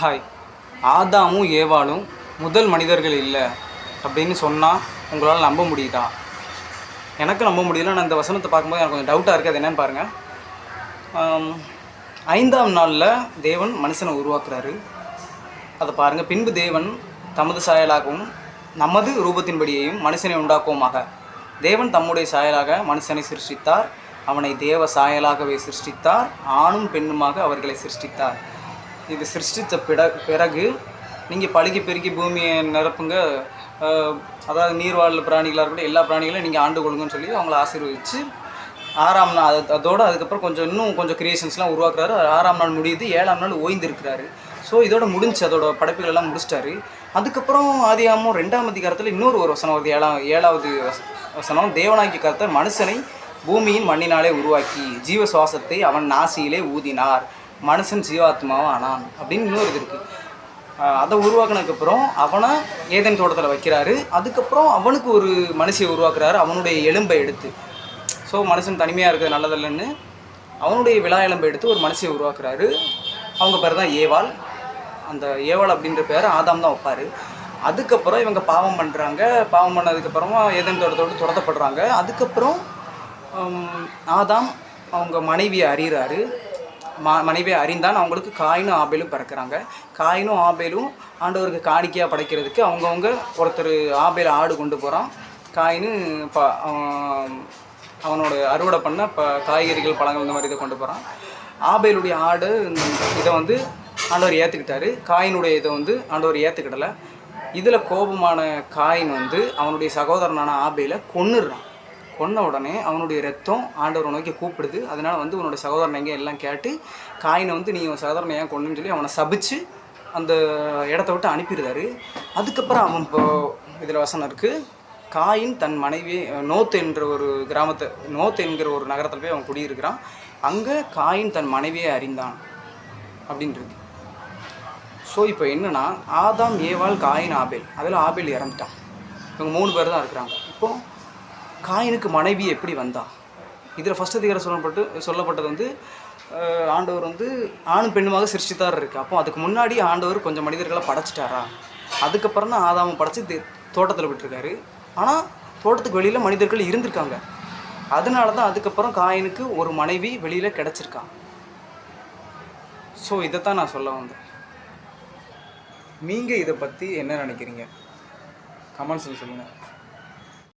Hi. ஆதாமும் ஏவாளும் முதல் மனிதர்கள் இல்லை அப்படின்னு சொன்னால் உங்களால் நம்ப முடியுதா? எனக்கு நம்ப முடியல. நான் இந்த வசனத்தை பார்க்கும்போது எனக்கு கொஞ்சம் டவுட்டாக இருக்குது அது என்னன்னு பாருங்கள் ஐந்தாம் நாளில் தேவன் மனுஷனை உருவாக்குறாரு. அதை பாருங்கள் பின்பு தேவன் தமது சாயலாகவும் நமது ரூபத்தின்படியையும் மனுஷனை உண்டாக்குவோமாக. தேவன் தம்முடைய சாயலாக மனுஷனை சிருஷ்டித்தார். அவனை தேவ சாயலாகவே சிருஷ்டித்தார். ஆணும் பெண்ணுமாக அவர்களை சிருஷ்டித்தார். இது சிருஷ்டித்த பிட பிறகு நீங்கள் பழுகி பெருக்கி பூமியை நிரப்புங்க. அதாவது நீர்வாழ் பிராணிகளாக இருக்கட்டும் எல்லா பிராணிகளையும் நீங்கள் ஆண்டு கொள்ளுங்கன்னு சொல்லி அவங்கள ஆசீர்வதிச்சு ஆறாம் நாள் அது அதோட அதுக்கப்புறம் கொஞ்சம் இன்னும் கொஞ்சம் கிரியேஷன்ஸ்லாம் உருவாக்குறாரு. ஆறாம் நாள் முடியுது ஏழாம் நாள் ஓய்ந்திருக்கிறாரு. ஸோ இதோட முடிஞ்சு அதோட படைப்புகள் எல்லாம் முடிச்சிட்டாரு. அதுக்கப்புறம் ஆதியாமும் ரெண்டாம் அதிகாரத்தில் இன்னொரு ஒரு வசனம் வருது. ஏழாம் ஏழாவது வசனம் தேவனாக்கி கருத்தர் மனுஷனை பூமியின் மண்ணினாலே உருவாக்கி ஜீவ சுவாசத்தை அவன் நாசியிலே ஊதினார். மனுஷன் ஜீவாத்மாவும் ஆனான் அப்படின்னு இன்னொரு இது இருக்குது அதை உருவாக்குனதுக்கப்புறம் அவனை ஏதன் தோட்டத்தில் வைக்கிறாரு. அதுக்கப்புறம் அவனுக்கு ஒரு மனுஷியை உருவாக்குறாரு அவனுடைய எலும்பை எடுத்து. ஸோ மனுஷன் தனிமையாக இருக்கிறது நல்லதில்லைன்னு அவனுடைய விழா எலும்பை எடுத்து ஒரு மனுஷியை உருவாக்குறாரு. அவங்க பேர் தான் ஏவாள். அந்த ஏவாள் அப்படின்ற பேர் ஆதாம் தான் வைப்பார். அதுக்கப்புறம் இவங்க பாவம் பண்ணுறாங்க பாவம் பண்ணதுக்கப்புறமா ஏதன் தோட்டத்தோடு துரத்தப்படுறாங்க. அதுக்கப்புறம் ஆதாம் அவங்க மனைவியை அறிகிறாரு. ம மனைவியை அறிந்தான் அவங்களுக்கு காயினும் ஆபேலும் பிறக்கிறாங்க. காயினும் ஆபேலும் ஆண்டவருக்கு காணிக்கையாக படைக்கிறதுக்கு அவங்கவுங்க ஒருத்தர் ஆபேல் ஆடு கொண்டு போகிறான் காயினு ப அவனோட அறுவடை பண்ண ப காய்கறிகள் பழங்கள் இந்த மாதிரி இதை கொண்டு போகிறான் ஆபேலுடைய ஆடு இதை வந்து ஆண்டவர் ஏற்றுக்கிட்டாரு காயினுடைய இதை வந்து ஆண்டவர் ஏற்றுக்கிடலை இதில் கோபமான காயின் வந்து அவனுடைய சகோதரனான ஆபேல கொன்னுடுறான். கொன்ன உடனே அவனுடைய ரத்தம் ஆண்டவரை நோக்கி கூப்பிடுது. அதனால் வந்து உன்னோட சகோதரன் எங்கே எல்லாம் கேட்டு காயினை வந்து நீ உன் சகோதரனை ஏன் கொண்டுன்னு சொல்லி அவனை சபிச்சு அந்த இடத்த விட்டு அனுப்பிடுறாரு. அதுக்கப்புறம் அவன் இப்போ இதில் வசனம் இருக்குது காயின் தன் மனைவி நோத் என்ற ஒரு கிராமத்தை நோத் என்கிற ஒரு நகரத்தில் போய் அவன் குடியிருக்கிறான். அங்கே காயின் தன் மனைவியை அறிந்தான் அப்படின்றது ஸோ இப்போ என்னென்னா ஆதாம் ஏவாள் காயின் ஆபேல். அதில் ஆபேல் இறந்துட்டான். இவங்க மூணு பேர் தான் இருக்கிறாங்க. இப்போது காயினுக்கு மனைவி எப்படி வந்தா? இதில் ஃபஸ்ட் அதிகாரம் சொல்லப்பட்டு சொல்லப்பட்டது வந்து ஆண்டவர் வந்து ஆணும் பெண்ணுமாக சிருஷ்டித்தார் இருக்குது அப்போ அதுக்கு முன்னாடி ஆண்டவர் கொஞ்சம் மனிதர்களை படைச்சிட்டாரா? அதுக்கப்புறம் தான் ஆதாமம் படைச்சி தோட்டத்தில் விட்டுருக்காரு. ஆனால் தோட்டத்துக்கு வெளியில் மனிதர்கள் இருந்திருக்காங்க. அதனால தான் அதுக்கப்புறம் காயினுக்கு ஒரு மனைவி வெளியில் கிடச்சிருக்கான் ஸோ இதைத்தான் நான் சொல்ல வந்தேன். நீங்கள் இதை பற்றி என்ன நினைக்கிறீங்க? கமெண்ட்ஸில் சொல்லுங்கள்